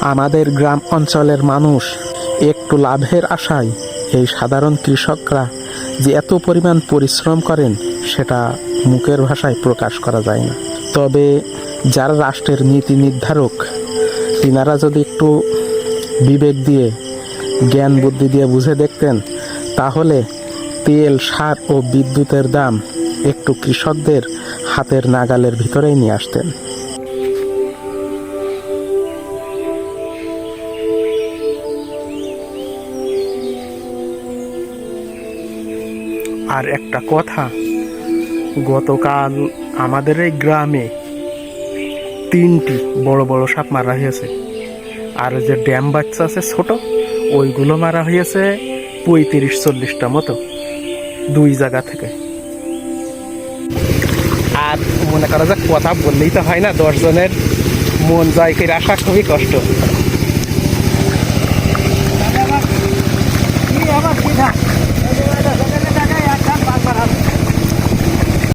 আমাদের গ্রাম অঞ্চলের মানুষ একটু লাভের আশায় এই সাধারণ কৃষকরা যে এত পরিমাণ পরিশ্রম করেন, সেটা মুখের ভাষায় প্রকাশ করা যায় না। তবে যারা রাষ্ট্রের নীতি নির্ধারক, তিনারা যদি একটু বিবেক দিয়ে, জ্ঞান বুদ্ধি দিয়ে বুঝে দেখতেন, তাহলে তেল, সার ও বিদ্যুতের দাম একটু কৃষকদের হাতের নাগালের ভিতরেই নিয়ে আসতেন। আর একটা কথা, গতকাল আমাদের এই গ্রামে তিনটি বড় বড় সাপ মারা হয়েছে। আর যে ড্যাম বাচ্চা আছে ছোট, ওইগুলো মারা হয়েছে পঁয়ত্রিশ, চল্লিশটা মতো, দুই জায়গা থেকে। আর মনে করা যাক, কথা বললেই তো হয় না, দশজনের মন জয় করে আসা খুবই কষ্ট।